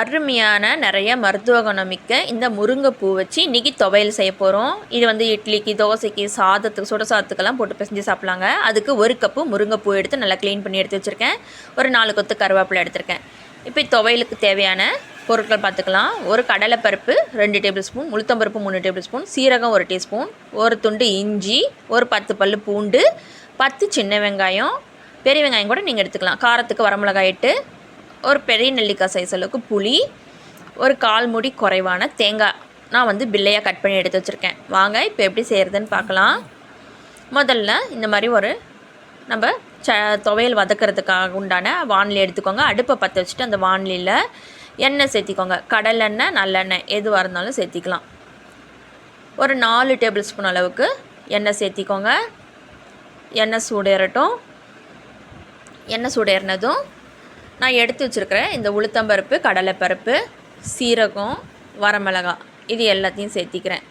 அருமையான நிறைய மருத்துவ குணமிக்க இந்த முருங்கைப்பூ வச்சு இன்றைக்கி துவையல் செய்ய போகிறோம் இது வந்து இட்லிக்கு தோசைக்கு சாதத்துக்கு சுட சாதத்துக்கெல்லாம் போட்டு பிசைஞ்சு சாப்பிட்லாங்க. அதுக்கு ஒரு கப்பு முருங்கைப்பூ எடுத்து நல்லா க்ளீன் பண்ணி எடுத்து வச்சுருக்கேன். ஒரு நாலு கொத்து கருவேப்பிலை எடுத்திருக்கேன். இப்போ துவையலுக்கு தேவையான பொருட்கள் பார்த்துக்கலாம். ஒரு கடலைப்பருப்பு ரெண்டு டேபிள் ஸ்பூன் உளுத்தம்பருப்பு மூணு டேபிள் ஸ்பூன் சீரகம் ஒரு டீஸ்பூன் ஒரு துண்டு இஞ்சி ஒரு பத்து பல் பூண்டு பத்து சின்ன வெங்காயம் பெரிய வெங்காயம் கூட நீங்கள் எடுத்துக்கலாம். காரத்துக்கு வரமிளகாய் எட்டு ஒரு பெரிய நெல்லிக்காய் சைஸ் அளவுக்கு புளி ஒரு கால் மூடி குறைவான தேங்காய். நான் வந்து பில்லையாக கட் பண்ணி எடுத்து வச்சுருக்கேன். வாங்க இப்போ எப்படி செய்கிறதுன்னு பார்க்கலாம். முதல்ல இந்த மாதிரி ஒரு நம்ம ச துவையல் வதக்கிறதுக்காக உண்டான வானிலை எடுத்துக்கோங்க. அடுப்பை பற்ற வச்சுட்டு அந்த வானிலையில் எண்ணெய் சேர்த்திக்கோங்க. கடலெண்ணெய் நல்லெண்ணெய் எதுவாக இருந்தாலும் சேர்த்திக்கலாம். ஒரு நாலு டேபிள் ஸ்பூன் அளவுக்கு எண்ணெய் சேர்த்திக்கோங்க. எண்ணெய் சூடேறட்டும் எண்ணெய் சூடேறினதும் நான் எடுத்து வச்சுருக்கிறேன். இந்த உளுத்தம்பருப்பு கடலைப்பருப்பு சீரகம் வரமிளகா இது எல்லாத்தையும் சேர்த்திக்கிறேன்.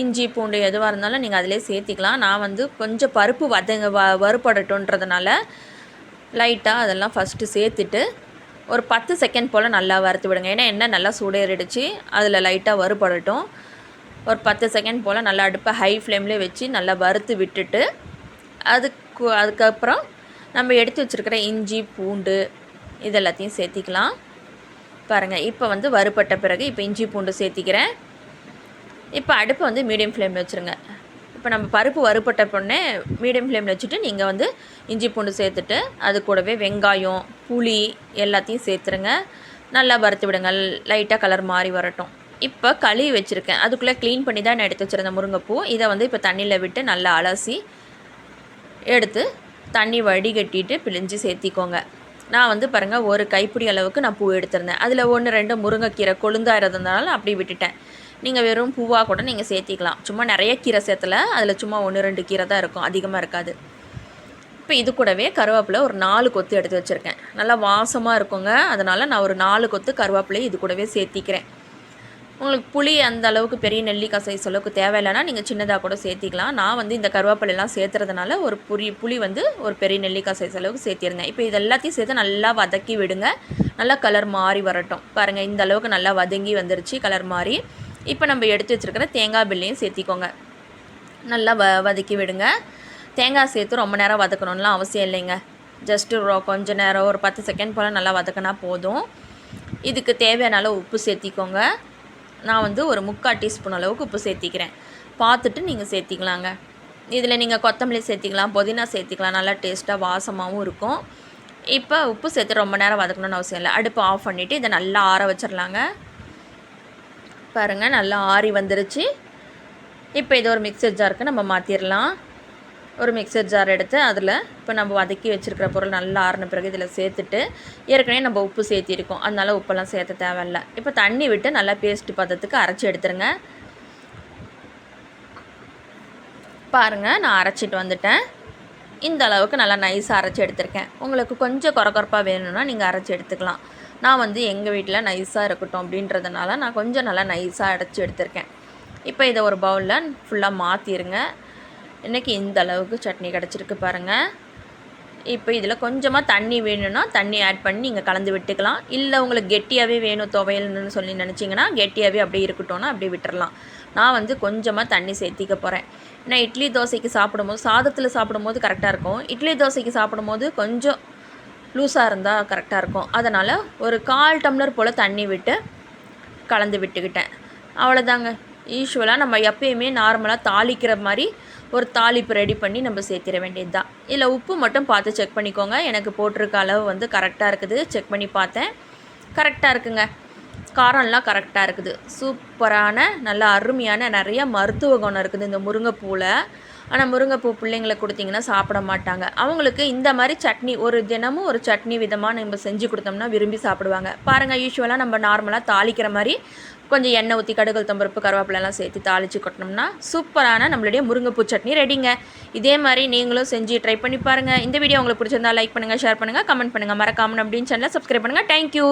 இஞ்சி பூண்டு எதுவாக இருந்தாலும் நீங்கள் அதிலே சேர்த்திக்கலாம். நான் வந்து கொஞ்சம் பருப்பு வதங்க வ வறுபடட்டுன்றதுனால லைட்டாக அதெல்லாம் ஃபஸ்ட்டு சேர்த்துட்டு ஒரு பத்து செகண்ட் போல் நல்லா வறுத்து விடுங்க. ஏன்னா எண்ணெய் நல்லா சூடேறிடுச்சு. அதில் லைட்டாக வறுபடட்டும். ஒரு பத்து செகண்ட் போல் நல்லா அடுப்பை ஹை ஃப்ளேம்லேயே வச்சு நல்லா வறுத்து விட்டுட்டு அதுக்கு அதுக்கப்புறம் நம்ம எடுத்து வச்சுருக்கிற இஞ்சி பூண்டு இது எல்லாத்தையும் சேர்த்திக்கலாம். பாருங்கள் இப்போ வந்து வறுபட்ட பிறகு இப்போ இஞ்சி பூண்டு சேர்த்திக்கிறேன். இப்போ அடுப்பை வந்து மீடியம் ஃப்ளேமில் வச்சுருங்க. இப்போ நம்ம பருப்பு வறுபட்ட பொண்ணே மீடியம் ஃப்ளேமில் வச்சுட்டு நீங்கள் வந்து இஞ்சி பூண்டு சேர்த்துட்டு அது கூடவே வெங்காயம் புளி எல்லாத்தையும் சேர்த்துருங்க. நல்லா வறுத்து விடுங்க. லைட்டாக கலர் மாறி வரட்டும். இப்போ கழுவி வச்சுருக்கேன். அதுக்குள்ளே க்ளீன் பண்ணி தான் நான் எடுத்து வச்சுருந்தேன் முருங்கைப்பூ இதை வந்து இப்போ தண்ணியில் விட்டு நல்லா அலசி எடுத்து தண்ணி வடிகட்டிட்டு பிழிஞ்சு சேர்த்திக்கோங்க. நான் வந்து பாருங்கள் ஒரு கைப்பிடி அளவுக்கு நான் பூ எடுத்திருந்தேன். அதில் ஒன்று ரெண்டு முருங்கைக்கீரை கொழுந்தாக இருந்ததுனால அப்படி விட்டுட்டேன். நீங்கள் வெறும் பூவாக கூட நீங்கள் சேர்த்திக்கலாம். சும்மா நிறைய கீரை சேர்த்தல அதில் சும்மா ஒன்று ரெண்டு கீரை தான் இருக்கும். அதிகமாக இருக்காது. இப்போ இது கூடவே கருவேப்பிலை ஒரு நாலு கொத்து எடுத்து வச்சுருக்கேன். நல்லா வாசமாக இருக்குங்க. அதனால் நான் ஒரு நாலு கொத்து கருவேப்பிலையை இது கூடவே சேர்த்திக்கிறேன். உங்களுக்கு புளி அந்த அளவுக்கு பெரிய நெல்லிக்காய் சைஸ் அளவுக்கு தேவையில்லைனா நீங்கள் சின்னதாக கூட சேர்த்திக்கலாம். நான் வந்து இந்த கருவேப்பிலையெல்லாம் சேர்த்துறதுனால ஒரு புளி புளி வந்து ஒரு பெரிய நெல்லிக்காய் சைஸ் அளவுக்கு சேர்த்திருந்தேன். இப்போ இது எல்லாத்தையும் சேர்த்து நல்லா வதக்கி விடுங்க. நல்லா கலர் மாறி வரட்டும். பாருங்கள் இந்த அளவுக்கு நல்லா வதங்கி வந்துருச்சு கலர் மாறி. இப்போ நம்ம எடுத்து வச்சுருக்கிற தேங்காய் பில்லையும் சேர்த்திக்கோங்க. நல்லா வ வதக்கி விடுங்க. தேங்காய் சேர்த்து ரொம்ப நேரம் வதக்கணும்லாம் அவசியம் இல்லைங்க. ஜஸ்ட்டு கொஞ்சம் கொஞ்ச நேரம் ஒரு பத்து செகண்ட் போல் நல்லா வதக்கினா போதும். இதுக்கு தேவையான அளவு உப்பு சேர்த்திக்கோங்க. நான் வந்து ஒரு முக்கால் டீஸ்பூன் அளவுக்கு உப்பு சேர்த்திக்கிறேன். பார்த்துட்டு நீங்கள் சேர்த்திக்கலாங்க. இதில் நீங்கள் கொத்தமல்லி சேர்த்திக்கலாம் புதினா சேர்த்திக்கலாம் நல்லா டேஸ்ட்டாக வாசமாகவும் இருக்கும். இப்போ உப்பு சேர்த்து ரொம்ப நேரம் வதக்கணும்னு அவசியம் இல்லை. அடுப்பு ஆஃப் பண்ணிவிட்டு இதை நல்லா ஆற வச்சிடலாங்க பாருங்கள் நல்லா ஆறி வந்துருச்சு. இப்போ இது ஒரு மிக்சர் ஜாருக்கு நம்ம மாற்றிடலாம் ஒரு மிக்சர் ஜார் எடுத்து அதில் இப்போ நம்ம வதக்கி வச்சுருக்கிற பொருள் நல்லா ஆறின பிறகு இதில் சேர்த்துட்டு ஏற்கனவே நம்ம உப்பு சேர்த்திருக்கோம். அதனால் உப்பெல்லாம் சேர்த்த தேவையில்ல. இப்போ தண்ணி விட்டு நல்லா பேஸ்ட்டு பதத்துக்கு அரைச்சி எடுத்துருங்க. பாருங்கள் நான் அரைச்சிட்டு வந்துட்டேன். இந்த அளவுக்கு நல்லா நைஸாக அரைச்சி எடுத்திருக்கேன். உங்களுக்கு கொஞ்சம் குறக்குறப்பாக வேணும்னா நீங்கள் அரைச்சி எடுத்துக்கலாம். நான் வந்து எங்கள் வீட்டில் நைஸாக இருக்கட்டும் அப்படின்றதுனால நான் கொஞ்சம் நல்லா நைஸாக அரைச்சி எடுத்திருக்கேன். இப்போ இதை ஒரு பவுலில் ஃபுல்லாக மாற்றிடுங்க இன்றைக்கி இந்த அளவுக்கு சட்னி கிடச்சிருக்கு பாருங்கள் இப்போ இதில் கொஞ்சமாக தண்ணி வேணும்னா தண்ணி ஆட் பண்ணி நீங்கள் கலந்து விட்டுக்கலாம். இல்லை உங்களுக்கு கெட்டியாகவே வேணும் துவையல்னு சொல்லி நினச்சிங்கன்னா கெட்டியாகவே அப்படியே இருக்கட்டும்னா அப்படியே விட்டுறலாம். நான் வந்து கொஞ்சமாக தண்ணி சேர்த்திக்க போகிறேன் ஏன்னா இட்லி தோசைக்கு சாப்பிடும்போது சாதத்தில் சாப்பிடும்போது கரெக்டாக இருக்கும். இட்லி தோசைக்கு சாப்பிடும்போது கொஞ்சம் லூஸாக இருந்தால் கரெக்டாக இருக்கும். அதனால் ஒரு கால் டம்ளர் போல் தண்ணி விட்டு கலந்து விட்டுக்கிட்டேன். அவ்வளோதாங்க யூஸ்வலாக நம்ம எப்பயுமே நார்மலாக தாளிக்கிற மாதிரி ஒரு தாளிப்பு ரெடி பண்ணி நம்ம சேர்த்திட வேண்டியது தான் இல்லை உப்பு மட்டும் பார்த்து செக் பண்ணிக்கோங்க. எனக்கு போட்டிருக்க அளவு வந்து கரெக்டாக இருக்குது. செக் பண்ணி பார்த்தேன். கரெக்டாக இருக்குங்க. காரம்லாம் கரெக்டாக இருக்குது. சூப்பரான நல்ல அருமையான நிறைய மருத்துவ குணம் இருக்குது இந்த முருங்கைப்பூவில் ஆனால் முருங்கைப்பூ பிள்ளைங்களை கொடுத்தீங்கன்னா சாப்பிட மாட்டாங்க. அவங்களுக்கு இந்த மாதிரி சட்னி ஒரு தினமும் ஒரு சட்னி விதமாக நம்ம செஞ்சு கொடுத்தோம்னா விரும்பி சாப்பிடுவாங்க. பாருங்கள் யூஸ்வலாக நம்ம நார்மலாக தாளிக்கிற மாதிரி கொஞ்சம் எண்ணெய் ஊற்றி கடுகு தம்பருப்பு கருவேப்பிலெல்லாம் சேர்த்து தாளித்து கொட்டினோம்னா சூப்பரான நம்மளுடைய முருங்கைப்பூ சட்னி ரெடிங்க. இதே மாதிரி நீங்களும் செஞ்சு ட்ரை பண்ணி பாருங்கள் இந்த வீடியோ உங்களுக்கு பிடிச்சிருந்தா லைக் பண்ணுங்கள் ஷேர் பண்ணுங்கள் கமெண்ட் பண்ணுங்கள் மறக்காமல் அப்படின்னு சேனலை சப்ஸ்கிரைப் பண்ணுங்கள் தேங்க்யூ